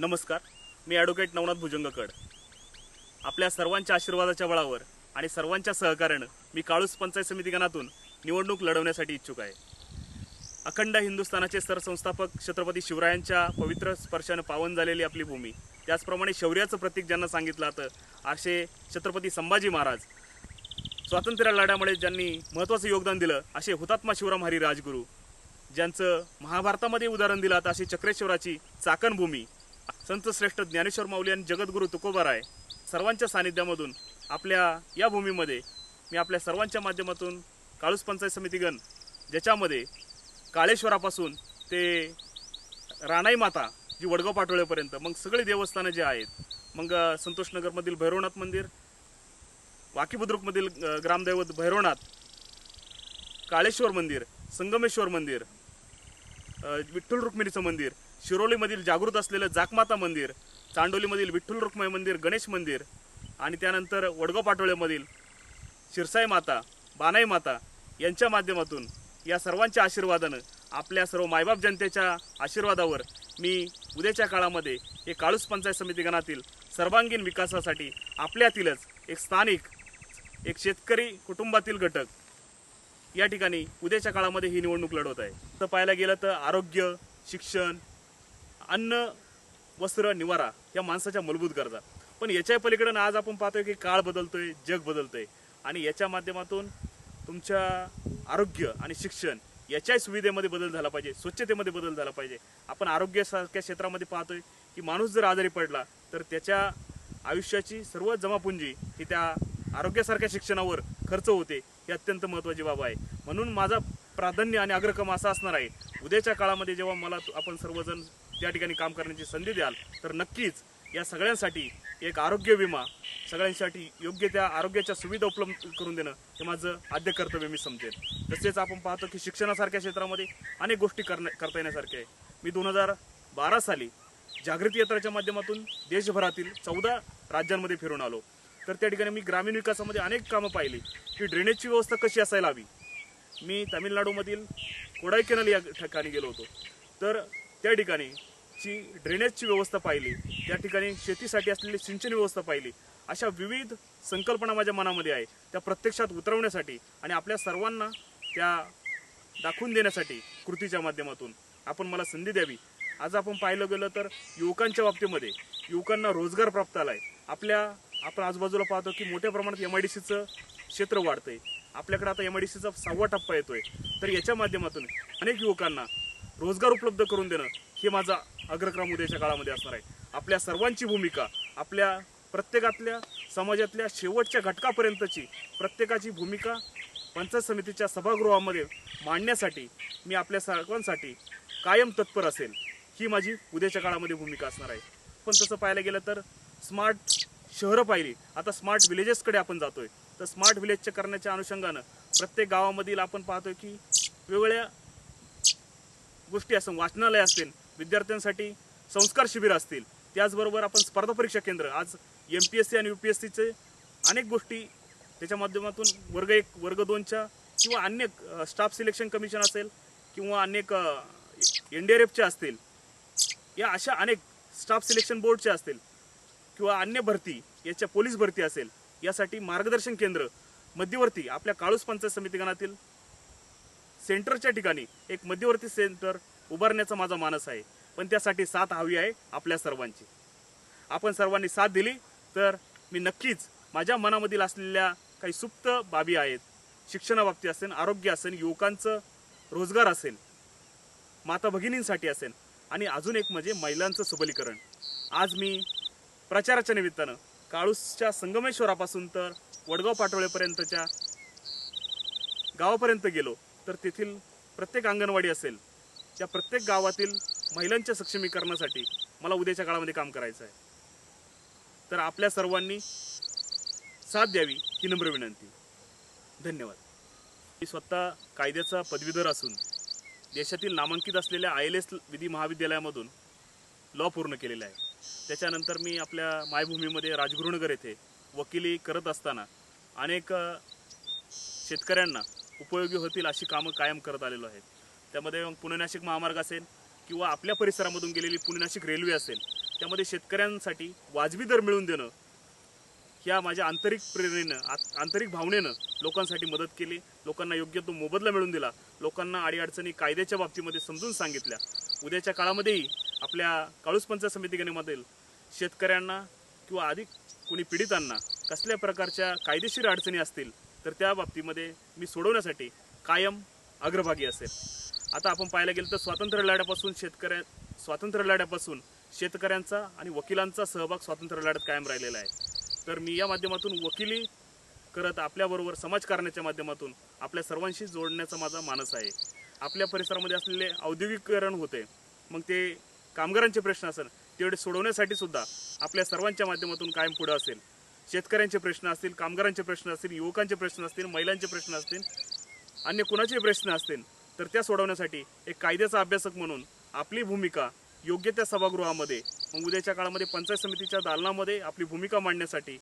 नमस्कार मी ॲडव्होकेट नवनाथ भुजंगकड. आपल्या सर्वांच्या आशीर्वादाच्या बळावर आणि सर्वांच्या सहकार्यानं मी काळूस पंचायत समिती गणातून निवडणूक लढवण्यासाठी इच्छुक आहे. अखंड हिंदुस्थानाचे सरसंस्थापक छत्रपती शिवरायांच्या पवित्र स्पर्शानं पावन झालेली आपली भूमी त्याचप्रमाणे शौर्याचं प्रतीक ज्यांना सांगितलं जातं असे छत्रपती संभाजी महाराज स्वातंत्र्य लढ्यामुळे ज्यांनी महत्त्वाचं योगदान दिलं असे हुतात्मा शिवराम हरी राजगुरू ज्यांचं महाभारतामध्ये उदाहरण दिलं आता अशी चक्रेश्वराची चाकणभूमी संत श्रेष्ठ ज्ञानेश्वर माऊली आणि जगद्गुरू आहे सर्वांच्या सानिध्यामधून आपल्या या भूमीमध्ये मी आपल्या सर्वांच्या माध्यमातून काळूस पंचायत समितीगण ज्याच्यामध्ये काळेश्वरापासून ते राणाई माता जी वडगाव पाटोळेपर्यंत मग सगळी देवस्थानं जे आहेत मग संतोषनगरमधील भैरवनाथ मंदिर वाकीबुद्रुकमधील ग्रामदैवत भैरवनाथ काळेश्वर मंदिर संगमेश्वर मंदिर विठ्ठल रुक्मिणीचं मंदिर शिरोलीमधील जागृत असलेलं जाकमाता मंदिर चांडोलीमधील विठ्ठल रुक्मय मंदिर गणेश मंदिर आणि त्यानंतर वडगाव पाटोळेमधील शिरसाई माता बानाई माता यांच्या माध्यमातून या सर्वांच्या आशीर्वादानं आपल्या सर्व मायबाप जनतेच्या आशीर्वादावर मी उद्याच्या काळामध्ये हे काळूस पंचायत समिती गणातील सर्वांगीण विकासासाठी आपल्यातीलच एक स्थानिक एक शेतकरी कुटुंबातील घटक या ठिकाणी उद्याच्या काळामध्ये ही निवडणूक लढवत आहे. तर पाहायला गेलं तर आरोग्य शिक्षण अन्न वस्त्र निवारा या माणसाच्या मूलभूत गरजा. पण याच्या पलीकडे आज आपण पाहतोय की काळ बदलतोय जग बदलतोय. आणि याच्या माध्यमातून तुमच्या आरोग्य आणि शिक्षण याच्याही सुविधेमध्ये बदल झाला पाहिजे स्वच्छतेमध्ये बदल झाला पाहिजे. आपण आरोग्यासारख्या क्षेत्रामध्ये पाहतोय की माणूस जर आजारी पडला तर त्याच्या आयुष्याची सर्व जमापुंजी ही त्या आरोग्यासारख्या शिक्षणावर खर्च होते ही अत्यंत महत्त्वाची बाब आहे. म्हणून माझा प्राधान्य आणि अग्रक्रम असा असणार आहे उद्याच्या काळामध्ये जेव्हा मला आपण सर्वजण त्या ठिकाणी काम करण्याची संधी द्याल तर नक्कीच या सगळ्यांसाठी एक आरोग्य विमा सगळ्यांसाठी योग्य त्या आरोग्याच्या सुविधा उपलब्ध करून देणं हे माझं आद्य कर्तव्य मी समजेन. तसेच आपण पाहतो की शिक्षणासारख्या क्षेत्रामध्ये अनेक गोष्टी करण्या करता येण्यासारख्या आहे. मी दोन हजार बारा साली जागृती यात्राच्या माध्यमातून देशभरातील चौदा राज्यांमध्ये फिरून आलो. तर त्या ठिकाणी मी ग्रामीण विकासामध्ये अनेक कामं पाहिली. की ड्रेनेजची व्यवस्था कशी असायला हवी? मी तामिळनाडूमधील कोडाई केनल या ठिकाणी गेलो होतो. तर त्या ठिकाणी ची ड्रेनेजची व्यवस्था पाहिली. त्या ठिकाणी शेतीसाठी असलेली सिंचन व्यवस्था पाहिली. अशा विविध संकल्पना माझ्या मनामध्ये आहे. त्या प्रत्यक्षात उतरवण्यासाठी आणि आपल्या सर्वांना त्या दाखवून देण्यासाठी कृतीच्या माध्यमातून आपण मला संधी द्यावी. आज आपण पाहिलं गेलं तर युवकांच्या बाबतीमध्ये युवकांना रोजगार प्राप्त आलाय. आपल्या आपण आजूबाजूला पाहतो की मोठ्या प्रमाणात एम आय डी सीचं क्षेत्र वाढतंय. आपल्याकडे आता एम आय डी सीचा सहावा टप्पा येतोय. तर याच्या माध्यमातून अनेक युवकांना रोजगार उपलब्ध करून देणं हे माझा अग्रक्रम उद्याच्या काळामध्ये असणार आहे. आपल्या सर्वांची भूमिका आपल्या प्रत्येकातल्या समाजातल्या शेवटच्या घटकापर्यंतची प्रत्येकाची भूमिका पंचायत समितीच्या सभागृहामध्ये मांडण्यासाठी मी आपल्या सर्वांसाठी कायम तत्पर असेल ही माझी उद्याच्या काळामध्ये भूमिका असणार आहे. पण तसं पाहायला गेलं तर स्मार्ट शहरं पाहिली. आता स्मार्ट विलेजेसकडे आपण जातोय. तर स्मार्ट विलेजच्या करण्याच्या अनुषंगानं प्रत्येक गावामधील आपण पाहतोय की वेगवेगळ्या गोष्टी असं वाचनालय असेल विद्यार्थ्यांसाठी संस्कार शिबिर असतील. त्याचबरोबर आपण स्पर्धा परीक्षा केंद्र आज एम पी एस सी आणि यू पी एस सीचे अनेक गोष्टी त्याच्या माध्यमातून वर्ग एक वर्ग दोनच्या किंवा अन्य स्टाफ सिलेक्शन कमिशन असेल किंवा अनेक एन डी आर एफच्या असतील या अशा अनेक स्टाफ सिलेक्शन बोर्डच्या असतील किंवा अन्य भरती याच्या पोलीस भरती असेल यासाठी मार्गदर्शन केंद्र मध्यवर्ती आपल्या काळूस पंचायत समिती गणातील सेंटरच्या ठिकाणी एक मध्यवर्ती सेंटर उभारण्याचा माझा मानस आहे. पण त्यासाठी साथ हवी आहे आपल्या सर्वांची. आपण सर्वांनी साथ दिली तर मी नक्कीच माझ्या मनामधील असलेल्या काही सुप्त बाबी आहेत. शिक्षणाबाबतीत असेल आरोग्य असेल युवकांचं रोजगार असेल माता भगिनींसाठी असेल आणि अजून एक म्हणजे महिलांचं सबलीकरण. आज मी प्रचाराच्या निमित्तानं काळूसच्या संगमेश्वरापासून तर वडगाव पाटोळेपर्यंतच्या गावापर्यंत गेलो तर तेथील प्रत्येक अंगणवाडी असेल त्या प्रत्येक गावातील महिलांच्या सक्षमीकरणासाठी मला उद्याच्या काळामध्ये काम करायचं आहे. तर आपल्या सर्वांनी साथ द्यावी ही नम्र विनंती. धन्यवाद. मी स्वतः कायद्याचा पदवीधर असून देशातील नामांकित असलेल्या आय एल एस विधी महाविद्यालयामधून लॉ पूर्ण केलेला आहे. त्याच्यानंतर मी आपल्या मायभूमीमध्ये राजगुरुनगर येथे वकिली करत असताना अनेक शेतकऱ्यांना उपयोगी होतील अशी कामं कायम करत आलेलो आहेत त्यामध्ये मग पुणे नाशिक महामार्ग असेल किंवा आपल्या परिसरामधून गेलेली पुणे नाशिक रेल्वे असेल त्यामध्ये शेतकऱ्यांसाठी वाजवी दर मिळवून देणं ह्या माझ्या आंतरिक प्रेरणेनं आंतरिक भावनेनं लोकांसाठी मदत केली. लोकांना योग्य तो मोबदला मिळून दिला. लोकांना अडीअडचणी कायद्याच्या बाबतीमध्ये समजून सांगितल्या. उद्याच्या काळामध्येही आपल्या काळूस पंचायत समिती गणेमधील शेतकऱ्यांना किंवा अधिक कुणी पीडितांना कसल्या प्रकारच्या कायदेशीर अडचणी असतील तर त्या बाबतीमध्ये मी सोडवण्यासाठी कायम अग्रभागी असेल. आता आपण पाहायला गेलं तर स्वातंत्र्य लढ्यापासून शेतकऱ्या स्वातंत्र्य लढ्यापासून शेतकऱ्यांचा आणि वकिलांचा सहभाग स्वातंत्र्य लढ्यात कायम राहिलेला आहे. तर मी या माध्यमातून वकिली करत आपल्याबरोबर समाजकारणाच्या माध्यमातून आपल्या सर्वांशी जोडण्याचा माझा मानस आहे. आपल्या परिसरामध्ये असलेले औद्योगिकरण होते. मग ते कामगारांचे प्रश्न असेल तेवढे सोडवण्यासाठी सुद्धा आपल्या सर्वांच्या माध्यमातून कायम पुढं असेल. शेतकऱ्यांचे प्रश्न असतील कामगारांचे प्रश्न असतील युवकांचे प्रश्न असतील महिलांचे प्रश्न असतील अन्य कुणाचे प्रश्न असतील तर त्या सोडवण्यासाठी एक कायद्याचा अभ्यासक म्हणून आपली भूमिका योग्य त्या सभागृहामध्ये मग उद्याच्या काळामध्ये पंचायत समितीच्या दालनामध्ये आपली भूमिका मांडण्यासाठी